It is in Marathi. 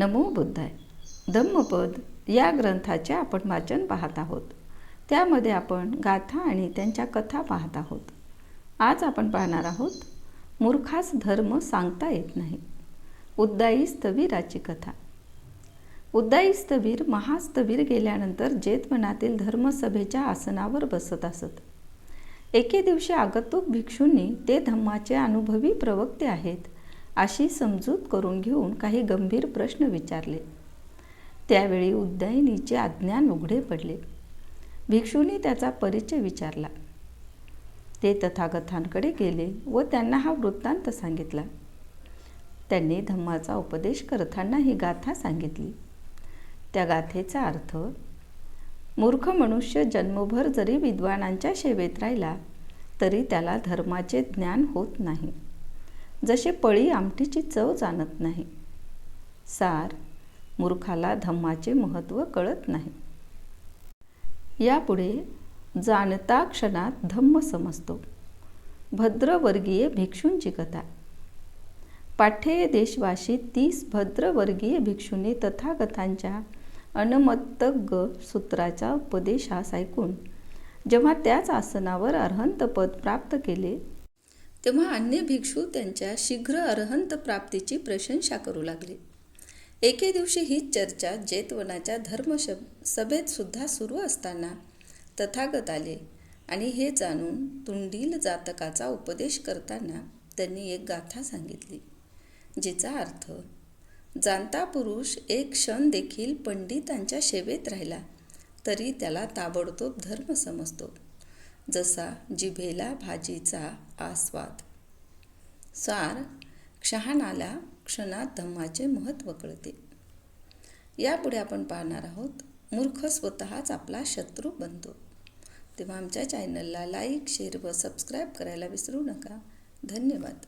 नमो बुद्धाय. धम्मपद या ग्रंथाचे आपण वाचन पाहत आहोत. त्यामध्ये आपण गाथा आणि त्यांच्या कथा पाहत आहोत. आज आपण पाहणार आहोत मूर्खास धर्म सांगता येत नाही. उद्दाई स्थवीराची कथा. उद्दाई स्थवीर महास्थवीर गेल्यानंतर जेतवनातील धर्मसभेच्या आसनावर बसत असत. एके दिवशी आगतुक भिक्षूंनी ते धम्माचे अनुभवी प्रवक्ते आहेत. अशी समजूत करून घेऊन काही गंभीर प्रश्न विचारले. त्यावेळी उद्दायिनीचे अज्ञान उघडे पडले. भिक्षूंनी त्याचा परिचय विचारला. ते तथागथांकडे गेले व त्यांना हा वृत्तांत सांगितला. त्यांनी धम्माचा उपदेश करताना ही गाथा सांगितली. त्या गाथेचा अर्थ मूर्ख मनुष्य जन्मभर जरी विद्वानांच्या सेवेत राहिला तरी त्याला धर्माचे ज्ञान होत नाही. जसे पळी आमटीची चव जाणत नाही. सार मूर्खाला धम्माचे महत्त्व कळत नाही. यापुढे जाणता क्षणात धम्म समजतो. भद्रवर्गीय भिक्षूंची कथा पाठ्य देशवासी तीस भद्रवर्गीय भिक्षूंनी तथागतांच्या अनमत्तग सूत्राचा उपदेशास ऐकून जेव्हा त्याच आसनावर अर्हंतपद प्राप्त केले तेव्हा अन्य भिक्षू त्यांच्या शीघ्र अरहंत प्राप्तीची प्रशंसा करू लागले. एके दिवशी ही चर्चा जेतवनाच्या धर्मशब सभेत सुद्धा सुरू असताना तथागत आले आणि हे जाणून तुंडील जातकाचा उपदेश करताना त्यांनी एक गाथा सांगितली जिचा अर्थ जाणता पुरुष एक क्षण देखील पंडितांच्या सेवेत राहिला तरी त्याला ताबडतोब धर्म समजतो. जसा जिभेला भाजीचा आस्वाद. सार क्षहानाला क्षणात धम्माचे महत्त्व कळते. यापुढे आपण पाहणार आहोत मूर्ख स्वतःच आपला शत्रू बनतो. तेव्हा आमच्या चॅनलला लाईक शेअर व सबस्क्राईब करायला विसरू नका. धन्यवाद.